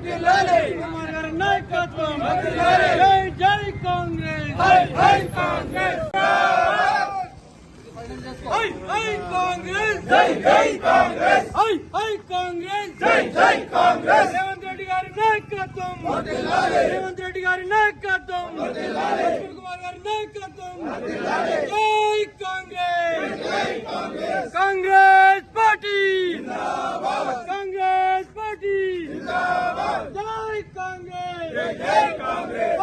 కుమార్ గారి నాయకత్వం. జై జై కాంగ్రెస్. హై హై కాంగ్రెస్. హై హై కాంగ్రెస్. రేవంత్ రెడ్డి గారి నాయకత్వం. రేవంత్ రెడ్డి గారి నాయకత్వం. కుమార్ గారి నాయకత్వం జై Congress Congress party Congress party జై కాంగ్రెస్ జై కాంగ్రెస్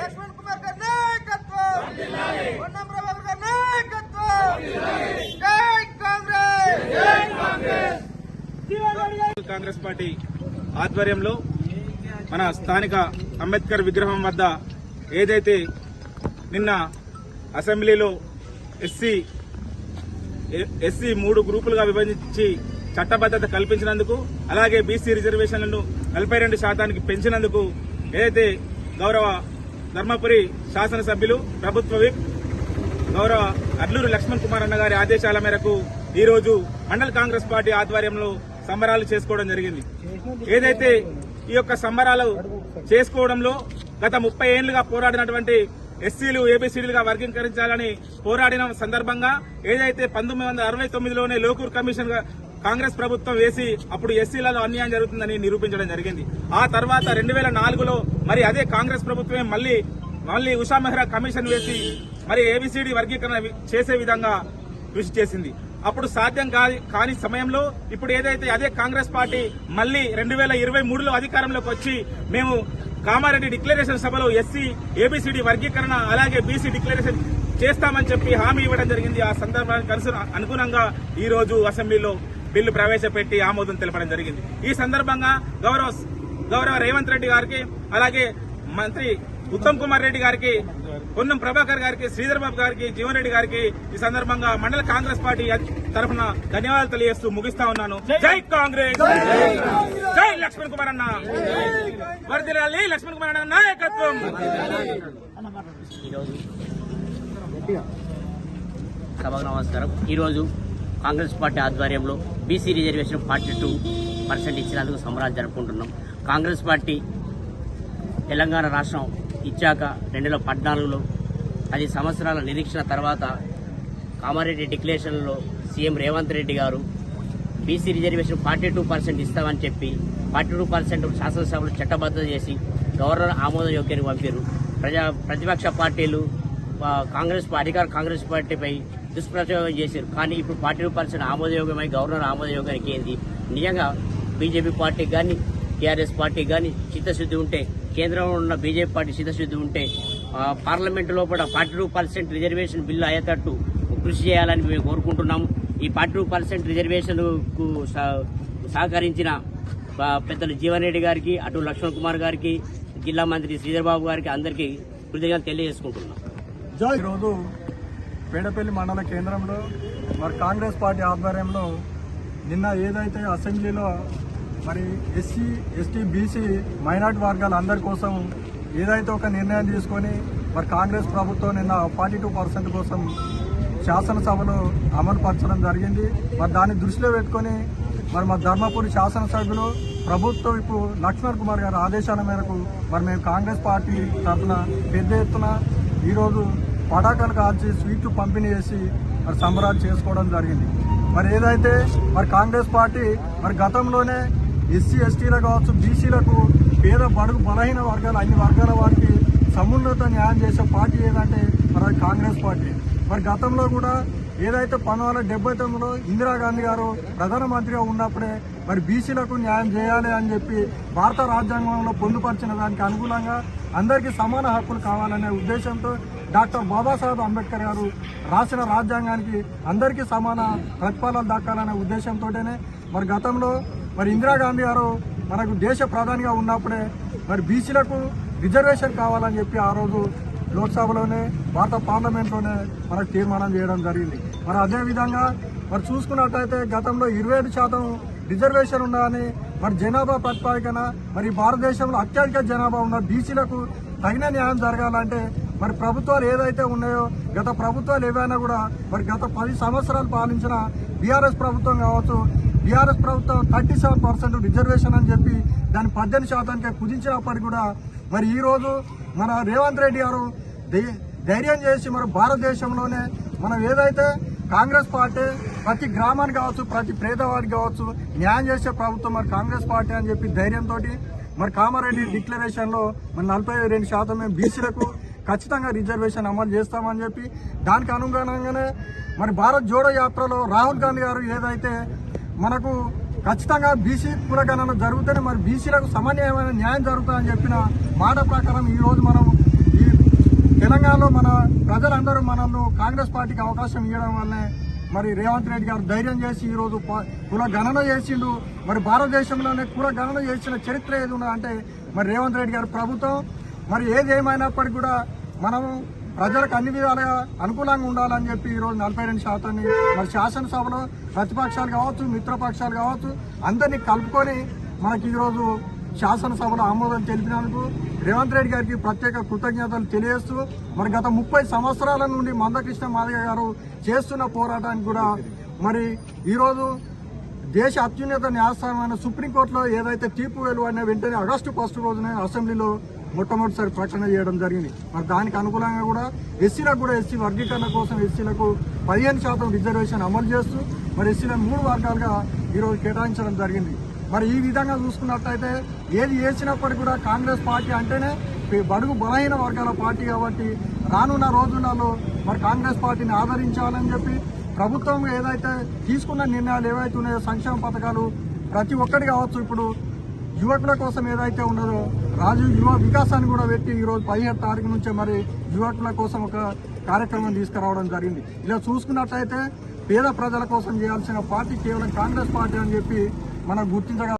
లక్ష్మణ్ కుమార్ గారి నాయకత్వం పొన్నం ప్రభాకర్ గారి నాయకత్వం జై కాంగ్రెస్ జై కాంగ్రెస్ జీవన్ గారి కాంగ్రెస్ పార్టీ ఆధ్వర్యంలో మన స్థానిక అంబేద్కర్ విగ్రహం వద్ద ఏదైతే నిన్న అసెంబ్లీలో ఎస్సీ ఎస్సీ మూడు గ్రూపులుగా విభజించి చట్టబద్దత కల్పించినందుకు అలాగే బీసీ రిజర్వేషన్లను నలభై రెండు శాతానికి పెంచినందుకు ఏదైతే గౌరవ ధర్మపురి శాసనసభ్యులు ప్రభుత్వ విప్ గౌరవ అడ్లూరు లక్ష్మణ్ కుమార్ అన్న గారి ఆదేశాల మేరకు ఈరోజు మండల్ కాంగ్రెస్ పార్టీ ఆధ్వర్యంలో సంబరాలు చేసుకోవడం జరిగింది. ఏదైతే ఈ యొక్క సంబరాలు చేసుకోవడంలో గత ముప్పై ఏళ్ళుగా పోరాడినటువంటి ఎస్సీలు ఏబీసీలుగా వర్గీకరించాలని పోరాడిన సందర్భంగా ఏదైతే పంతొమ్మిది వందల అరవై తొమ్మిదిలోనే లోకూర్ కమిషన్ కాంగ్రెస్ ప్రభుత్వం వేసి అప్పుడు ఎస్సీలలో అన్యాయం జరుగుతుందని నిరూపించడం జరిగింది. ఆ తర్వాత రెండు వేల నాలుగులో మరి అదే కాంగ్రెస్ ప్రభుత్వమే మళ్ళీ మళ్ళీ ఉషా మెహ్రా కమిషన్ వేసి మరి ఏబిసిడి వర్గీకరణ చేసే విధంగా కృషి చేసింది. అప్పుడు సాధ్యం కాని సమయంలో ఇప్పుడు ఏదైతే అదే కాంగ్రెస్ పార్టీ మళ్ళీ రెండు వేల ఇరవై మూడులో అధికారంలోకి వచ్చి మేము కామారెడ్డి డిక్లరేషన్ సభలో ఎస్సీ ఏబిసిడి వర్గీకరణ అలాగే బీసీ డిక్లరేషన్ చేస్తామని చెప్పి హామీ ఇవ్వడం జరిగింది. ఆ సందర్భానికి అనుగుణంగా ఈ రోజు అసెంబ్లీలో బిల్లు ప్రవేశపెట్టి ఆమోదం తెలపడం జరిగింది. ఈ సందర్భంగా గౌరవ గౌరవ రేవంత్ రెడ్డి గారికి అలాగే మంత్రి ఉత్తమ్ కుమార్ రెడ్డి గారికి పొన్నం ప్రభాకర్ గారికి శ్రీధర్ బాబు గారికి జీవన్ రెడ్డి గారికి ఈ సందర్భంగా మండల కాంగ్రెస్ పార్టీ తరఫున ధన్యవాదాలు తెలియజేస్తూ ముగిస్తా ఉన్నాను. జై కాంగ్రెస్! జై లక్ష్మణ్ కుమార్ అన్న! వర్దిరాలి లక్ష్మణ్ కుమార్ అన్న నాయకత్వం! ఈరోజు సభకు నమస్కారం. ఈరోజు కాంగ్రెస్ పార్టీ ఆధ్వర్యంలో BC reservation forty two percent ఇచ్చినందుకు సంబరాలు జరుపుకుంటున్నాం. కాంగ్రెస్ పార్టీ తెలంగాణ రాష్ట్రం ఇచ్చాక రెండు వేల పద్నాలుగులో పది సంవత్సరాల నిరీక్షణ తర్వాత కామారెడ్డి డిక్లరేషన్లో సీఎం రేవంత్ రెడ్డి గారు BC reservation forty two percent ఇస్తామని చెప్పి ఫార్టీ టూ పర్సెంట్ శాసనసభలో చట్టబద్ధత చేసి గవర్నర్ ఆమోదయోగ్యానికి పంపారు ప్రజా ప్రతిపక్ష పార్టీలు కాంగ్రెస్ అధికార కాంగ్రెస్ పార్టీపై దుష్ప్రచారం చేశారు కానీ ఇప్పుడు ఫార్టీ టూ పర్సెంట్ ఆమోదయోగ్యమై గవర్నర్ ఆమోదయోగానికి ఏంది? నిజంగా బీజేపీ పార్టీకి కానీ టీఆర్ఎస్ పార్టీకి కానీ చిత్తశుద్ధి ఉంటే కేంద్రంలో ఉన్న బీజేపీ పార్టీ సిద్ధశుద్ధి ఉంటే పార్లమెంటు లోపల forty two percent reservation bill అయ్యేటట్టు కృషి చేయాలని మేము కోరుకుంటున్నాము. ఈ ఫార్టీ టూ పర్సెంట్ రిజర్వేషన్కు సహ- సహకరించిన పెద్దల పెద్దలు జీవన్ రెడ్డి గారికి అటు లక్ష్మణ్ కుమార్ గారికి జిల్లా మంత్రి శ్రీధర్బాబు గారికి అందరికీ కృతజ్ఞతలు తెలియజేసుకుంటున్నాం. ఈరోజు పేడపల్లి మండల కేంద్రంలో మరి కాంగ్రెస్ పార్టీ ఆధ్వర్యంలో నిన్న ఏదైతే అసెంబ్లీలో మరి ఎస్సీ ఎస్టీ బీసీ మైనార్టీ వర్గాల అందరి కోసం ఏదైతే ఒక నిర్ణయం తీసుకొని మరి కాంగ్రెస్ ప్రభుత్వం నిన్న ఫార్టీ టూ పర్సెంట్ కోసం శాసనసభలో అమలు పరచడం జరిగింది. మరి దాన్ని దృష్టిలో పెట్టుకొని మరి మా ధర్మపురి శాసనసభ్యులు ప్రభుత్వం ఇప్పుడు లక్ష్మణ్ కుమార్ గారి ఆదేశాల మేరకు మరి మేము కాంగ్రెస్ పార్టీ తరఫున పెద్ద ఎత్తున ఈరోజు పటాకాలు కాల్చి స్వీట్లు పంపిణీ చేసి మరి సంబరాలు చేసుకోవడం జరిగింది. మరి ఏదైతే మరి కాంగ్రెస్ పార్టీ మరి గతంలోనే ఎస్సీ ఎస్టీలకు కావచ్చు బీసీలకు పేద బడుగు బలహీన వర్గాలు అన్ని వర్గాల వారికి సమున్నత న్యాయం చేసే పార్టీ ఏదంటే మరి కాంగ్రెస్ పార్టీ. మరి గతంలో కూడా ఏదైతే పంతొమ్మిది వందల డెబ్బై తొమ్మిదిలో ఇందిరాగాంధీ గారు ప్రధానమంత్రిగా ఉన్నప్పుడే మరి బీసీలకు న్యాయం చేయాలి అని చెప్పి భారత రాజ్యాంగంలో పొందుపరిచిన దానికి అనుగుణంగా అందరికీ సమాన హక్కులు కావాలనే ఉద్దేశంతో డాక్టర్ బాబాసాహెబ్ అంబేద్కర్ గారు రాసిన రాజ్యాంగానికి అందరికీ సమాన ప్రతిఫలం దక్కాలనే ఉద్దేశంతోనే మరి గతంలో మరి ఇందిరాగాంధీ గారు మనకు దేశ ప్రధానిగా ఉన్నప్పుడే మరి బీసీలకు రిజర్వేషన్ కావాలని చెప్పి ఆ రోజు లోక్సభలోనే భారత పార్లమెంట్లోనే మనకు తీర్మానం చేయడం జరిగింది. మరి అదేవిధంగా మరి చూసుకున్నట్టయితే గతంలో ఇరవై ఏడు శాతం రిజర్వేషన్ ఉన్నదని మరి జనాభా ప్రతిపాదికన మరి భారతదేశంలో అత్యధిక జనాభా ఉన్న బీసీలకు తగిన న్యాయం జరగాలంటే మరి ప్రభుత్వాలు ఏదైతే ఉన్నాయో గత ప్రభుత్వాలు ఏవైనా కూడా మరి గత పది సంవత్సరాలు పాలించిన బీఆర్ఎస్ ప్రభుత్వం కావచ్చు బీఆర్ఎస్ ప్రభుత్వం థర్టీ సెవెన్ పర్సెంట్ రిజర్వేషన్ అని చెప్పి దాన్ని పద్దెనిమిది శాతానికే కుదించినప్పటికీ కూడా మరి ఈరోజు మన రేవంత్ రెడ్డి గారు ధై- ధైర్యం చేసి మన భారతదేశంలోనే మనం ఏదైతే కాంగ్రెస్ పార్టీ ప్రతి గ్రామానికి కావచ్చు ప్రతి పేదవాడికి కావచ్చు న్యాయం చేసే ప్రభుత్వం మరి కాంగ్రెస్ పార్టీ అని చెప్పి ధైర్యంతో మరి కామారెడ్డి డిక్లరేషన్లో మరి నలభై రెండు శాతం మేము బీసీలకు ఖచ్చితంగా రిజర్వేషన్ అమలు చేస్తామని చెప్పి దానికి అనుగుణంగానే మరి భారత్ జోడో యాత్రలో రాహుల్ గాంధీ గారు ఏదైతే మనకు ఖచ్చితంగా బీసీ పురగణన జరుగుతూనే మరి బీసీలకు సమన్వయమైన న్యాయం జరుగుతుందని చెప్పిన మాట ప్రకారం ఈరోజు మనం ఈ తెలంగాణలో మన ప్రజలందరూ మనల్ని కాంగ్రెస్ పార్టీకి అవకాశం ఇవ్వడం వల్లే మరి రేవంత్ రెడ్డి గారు ధైర్యం చేసి ఈరోజు కుల గణన చేసిండు. మరి భారతదేశంలోనే కుల గణన చేసిన చరిత్ర ఏది అంటే మరి రేవంత్ రెడ్డి గారి ప్రభుత్వం. మరి ఏది ఏమైనప్పటికీ కూడా మనము ప్రజలకు అన్ని విధాలుగా అనుకూలంగా ఉండాలని చెప్పి ఈరోజు నలభై రెండు శాతాన్ని మరి శాసనసభలో ప్రతిపక్షాలు కావచ్చు మిత్రపక్షాలు కావచ్చు అందరినీ కలుపుకొని మనకి ఈరోజు శాసనసభలో ఆమోదం తెలిపినందుకు రేవంత్ రెడ్డి గారికి ప్రత్యేక కృతజ్ఞతలు తెలియజేస్తూ మరి గత ముప్పై సంవత్సరాల నుండి మందకృష్ణ మాదిగ గారు చేస్తున్న పోరాటానికి కూడా మరి ఈరోజు దేశ అత్యున్నత న్యాయస్థానమైన సుప్రీంకోర్టులో ఏదైతే తీర్పు వెలువడిన వెంటనే ఆగస్టు ఫస్ట్ రోజున అసెంబ్లీలో మొట్టమొదటిసారి ప్రకటన చేయడం జరిగింది. మరి దానికి అనుకూలంగా కూడా ఎస్సీలకు కూడా ఎస్సీ వర్గీకరణ కోసం ఎస్సీలకు పదిహేను శాతం రిజర్వేషన్ అమలు చేస్తూ మరి ఎస్సీలను మూడు వర్గాలుగా ఈరోజు కేటాయించడం జరిగింది. మరి ఈ విధంగా చూసుకున్నట్లయితే ఏది చేసినప్పటికీ కూడా కాంగ్రెస్ పార్టీ అంటేనే బడుగు బలహీన వర్గాల పార్టీ కాబట్టి రానున్న రోజులలో మరి కాంగ్రెస్ పార్టీని ఆదరించాలని చెప్పి ప్రభుత్వం ఏదైతే తీసుకున్న నిర్ణయాలు ఏవైతే ఉన్నాయో సంక్షేమ పథకాలు ప్రతి ఒక్కటి కావచ్చు ఇప్పుడు యువకుల కోసం ఏదైతే ఉన్నదో రాజు యువ వికాసాన్ని కూడా పెట్టి ఈరోజు పదిహేడు తారీఖు నుంచే మరి యువకుల కోసం ఒక కార్యక్రమం తీసుకురావడం జరిగింది. ఇలా చూసుకున్నట్లయితే పేద ప్రజల కోసం చేయాల్సిన పార్టీ కేవలం కాంగ్రెస్ పార్టీ అని చెప్పి మనం గుర్తించగల.